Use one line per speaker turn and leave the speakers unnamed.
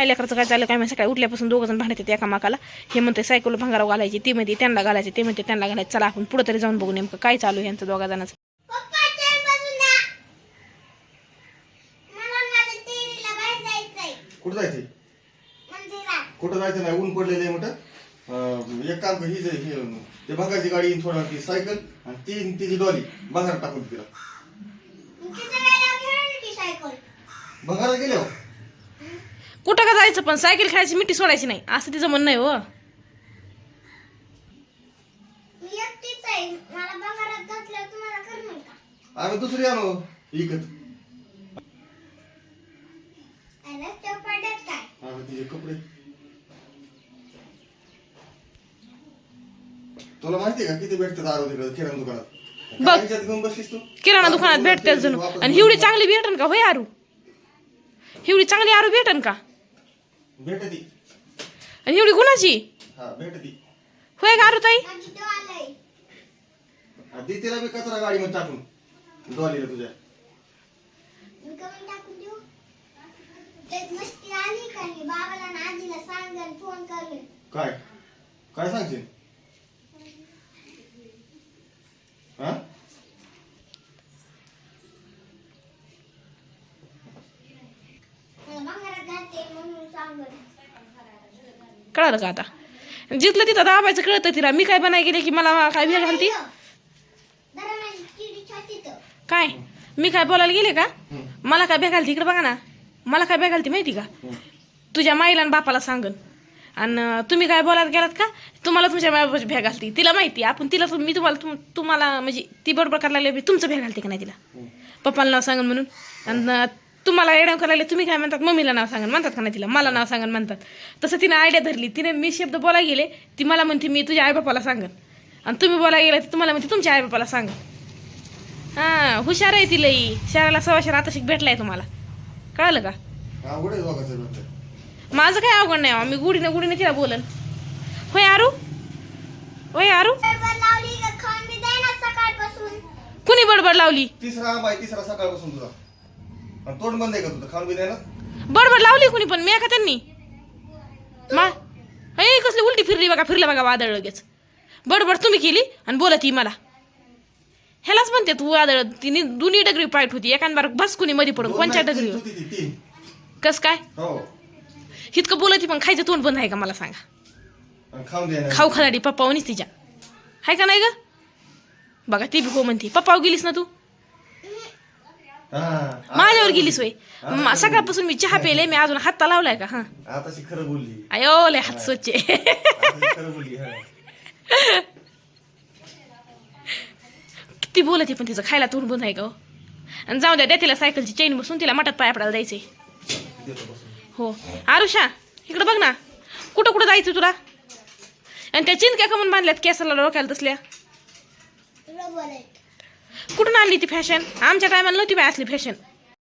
माझ्या लेकराचं काय चाललं काय माहिती सकाळी उठल्यापासून दोघं जण भांडत येते एकामेकाला. हे म्हणते सायकल भंगाराव घालायची ती म्हणते त्यांना घालायचे ते म्हणते त्यांना घालायचं. चला आपण पुढे तरी जाऊन बघू नेमकं काय चालू आहे यांचं दोघा जणांचं.
कुठं जायचंय?
मंदिरात.
कुठं जायचं नाही? ऊन पडलेलं आहे मोठं अं, एक काम कर हीच आहे, ही ते भंगाची गाडी येईन थोडा ती सायकल आणि ती तिची डॉली भंगारात टाकून तिला. भंगारात गेल्यावर
कुठं का जायचं पण? सायकल खेळायची मिठी सोडायची नाही. असं तिचं म्हणणं आहे हो.
मी एकटीच आहे. मला बंगारात घातल्यावर तुम्हाला करणार का?
आम्ही दुसरी आणू इकत.
आणि रस्त्यावर पडत काय
आम्ही तिचे कपडे. तुला माहितीये का किती भेटतात तिकडे किराणा दुकानात?
बघ.
काय याच्यात घेऊन बसलीस तू?
किराणा दुकानात भेटते जणू.
वापस
आणि हिवडी चांगली भेटन का? होय आरू? हिवडी चांगली आरू भेटन का?
भेटती
आणि हिवडी गुणाची?
हा भेटती
होय का ताई
ती तिला बी कचरा गाडीमध्ये टाकून. डॉलीला तुझ्या.
मी कमी टाकून देऊ एक मस्ती आली का मी बाबाला आणि आजीला सांगेल फोन करेल
काय काय सांगशील हा
मला बंगारात घालते म्हणून सांगेल
कळालं का आता? जिथलं तिथं दाबायचं कळतं तिला. मी काय बनाय गेले की मला काय भेट घालती काय? मी काय बोलायला गेले का. मला काय भेट घालती इकडे बघा ना. मला काय भेट घालती माहिती का. तुझ्या माईला आणि बापाला सांगन. आणि तुम्ही काय बोलायला गेलात का? तुम्हाला तुमच्या मायाबाची भ्या घालती तिला माहिती आपण तिला मी तुम्हाला तुम- तुम्हाला म्हणजे ती बरोबर करायला लागली मी तुमचं भ्या घालते का नाही तिला. पप्पाला नाव सांगन म्हणून. आणि तुम्हाला एडम करायला तुम्ही काय म्हणतात? मम्मीला नाव सांगन म्हणतात का नाही तिला? मला नाव सांगन म्हणतात. तसं तिने आयडिया धरली. तिने मी शब्द बोलायला गेले ती मला म्हणते मी तुझ्या आईबापाला सांगन. आणि तुम्ही बोलायला गेले तर तुम्हाला म्हणते तुमच्या आईबापाला सांगन हां हुशार आहे ती लई. शहराला सव्वा शहर आता शिक भेटलाय तुम्हाला. कळलं का. माझं काय अवघड नाही मी गुढीनं गुढीनं तिला बोलन होय आरू? होय आरू? कुणी बडबड लावली?
तिसरा तिसरा सकाळपासून तुझा. आणि तोंड बंद आहे का तुझं? खाऊन बी
बडबड लावली कुणी पण? मी का त्यांनी? मा हे कसली उलटी फिरली बघा फिरलं बघा वादळ लगेच. बडबड तुम्ही केली आणि बोलत ही मला. ह्यालाच म्हणते तू वादळ. तिने दोन्ही डगरी पाईट होती. एखाद भसकुनी मध्ये पडून कोणच्या डगरी
तीन होती ती, तीन.
कस काय?
हो.
इतकं बोलत पण खायचं तोंड बंद आहे का मला सांगा?
आणि खाऊन द्या
खाऊ खादाडी पप्पावनीच तिच्या. हाय का नाही ग? बघा ती बी हो म्हणते पप्पाव गेलीस ना तू? माझ्यावर गेलीस वय म- सकाळपासून मी चहा पेले मी अजून हात लावलाय का? हा.
आताशी खरं बोलली.
अयो लय हात स्वच्छ. किती बोलत पण तिचं खायला तोंड बंद आहे का हो? आणि जाऊ द्या द्या तिला सायकलची चेन बसून तिला मठात पाया पडायला जायचंय. हो. आरुषा इकडं बघ ना. कुठं कुठं जायचं तुला? आणि त्या चिंतक्या कमून बांधल्यात केसाला डोक्याला तसल्या? कुठून आणली ती फॅशन आमच्या टायमाला नव्हती बाय असली फॅशन